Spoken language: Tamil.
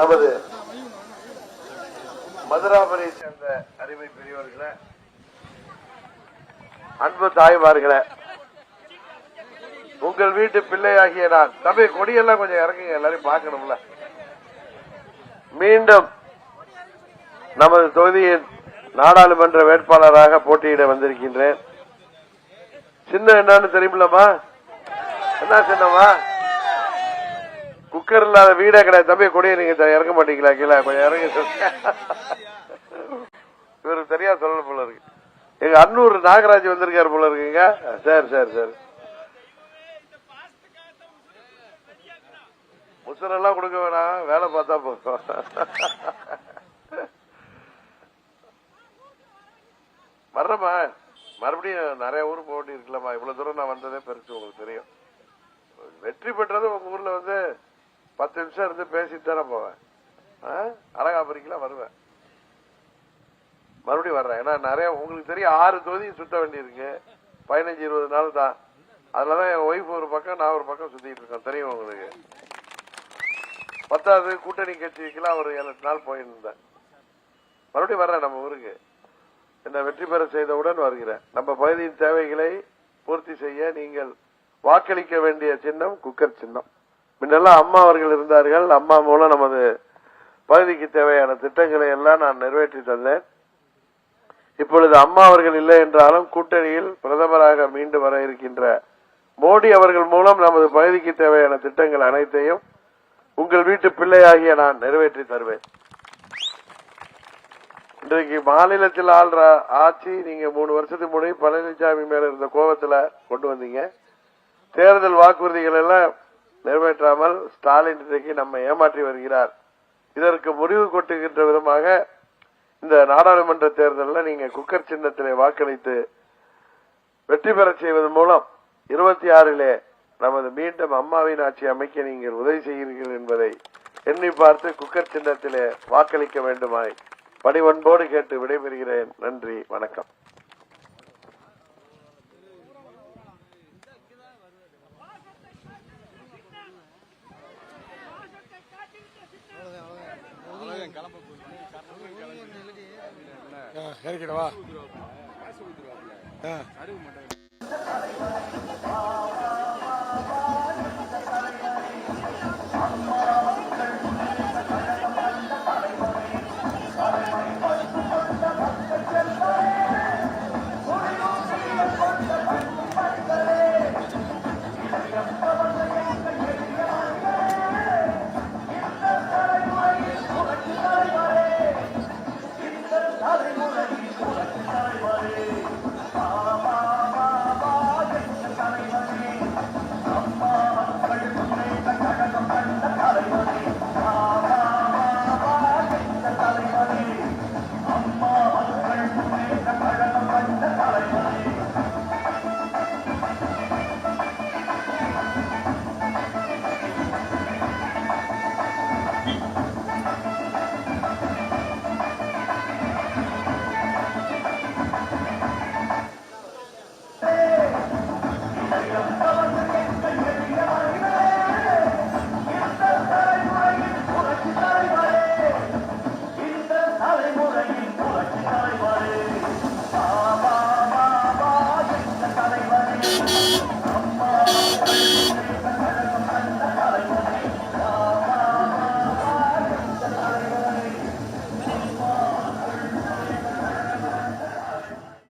நமது மதுராபுரியை சேர்ந்த அருமை பெரியவர்களே அன்பு தாய்மார்களே உங்கள் வீட்டு பிள்ளையாகிய நான் தம்பி கொடியெல்லாம் கொஞ்சம் இறங்குங்க எல்லாரையும் பார்க்கணும்ல. மீண்டும் நமது தொகுதியின் நாடாளுமன்ற வேட்பாளராக போட்டியிட வந்திருக்கின்றேன். சின்ன என்னன்னு தெரியுமில்லம்மா? என்ன சின்னம்மா? குக்கர் இல்லாத வீடே கிடையாது. தம்பி கொடியை நீங்க இறக்க மாட்டீங்களா? கீழே கொஞ்சம் இறங்கி சொல்லுங்க. இவருக்கு சரியா சொல்லணும் போல இருக்கு. எங்க அன்னூர் நாகராஜ் வந்திருக்காரு போல இருக்குங்க சரி சரி சரி. முசரெல்லாம் கொடுக்க வேணாம். வேலை பார்த்தா போதும். வர்றமா மறுபடியும் நிறைய ஊர் போக வேண்டி இருக்கலாமா இவ்வளவு தூரம் நான் வந்ததே பெருசு உங்களுக்கு தெரியும். வெற்றி பெற்றது உங்க ஊர்ல வந்து பத்து நிமிஷம் இருந்து பேசித்தானே போவேன். ஆ? அழகாபுரிக்கெல்லாம் வருவேன். மறுபடியும் வர்றேன். ஏன்னா நிறைய உங்களுக்கு தெரியும் ஆறு தொகுதி சுத்த வேண்டியிருக்கு. பதினஞ்சு இருபது நாள் தான். அதனாலதான் என் ஒய்ஃப் ஒரு பக்கம் நான் ஒரு பக்கம் சுத்திட்டு இருக்கேன். தெரியும் உங்களுக்கு. பத்தாவது கூட்டணி கட்சிக்கெல்லாம் ஒரு ஏழு நாள் போயிருந்தேன். மறுபடியும் வர்றேன் நம்ம ஊருக்கு. என்ன வெற்றி பெற செய்தவுடன் வருகிறேன். நம்ம பகுதியின் தேவைகளை பூர்த்தி செய்ய நீங்கள் வாக்களிக்க வேண்டிய சின்னம் குக்கர் சின்னம். முன்னெல்லாம் அம்மா அவர்கள் இருந்தார்கள். அம்மா மூலம் நமது பகுதிக்கு தேவையான திட்டங்களை எல்லாம் நான் நிறைவேற்றி தந்தேன். இப்பொழுது அம்மா அவர்கள் இல்லை என்றாலும் கூட்டணியில் பிரதமராக மீண்டு வர இருக்கின்ற மோடி அவர்கள் மூலம் நமது பகுதிக்கு தேவையான திட்டங்கள் அனைத்தையும் உங்கள் வீட்டு பிள்ளையாகிய நான் நிறைவேற்றி தருவேன். இன்றைக்கு மாநிலத்தில் ஆள்ற ஆட்சி நீங்க மூணு வருஷத்துக்கு முன்னாடி பழனிசாமி மேல இருந்த கோபத்துல கொண்டு வந்தீங்க. தேர்தல் வாக்குறுதிகள் எல்லாம் நிறைவேற்றாமல் ஸ்டாலின் இன்றைக்கு நம்ம ஏமாற்றி வருகிறார். இதற்கு முடிவு கொட்டுகின்ற விதமாக இந்த நாடாளுமன்ற தேர்தலில் நீங்க குக்கர் சின்னத்திலே வாக்களித்து வெற்றி பெறச் செய்வதன் மூலம் இருபத்தி ஆறிலே நமது மீண்டும் அம்மாவின் ஆட்சி அமைக்க நீங்கள் உதவி செய்கிறீர்கள் என்பதை எண்ணி பார்த்து குக்கர் சின்னத்திலே வாக்களிக்க வேண்டுமாய் பணிவன்போடு கேட்டு விடைபெறுகிறேன். நன்றி வணக்கம். இறக்கிடவா ஆ.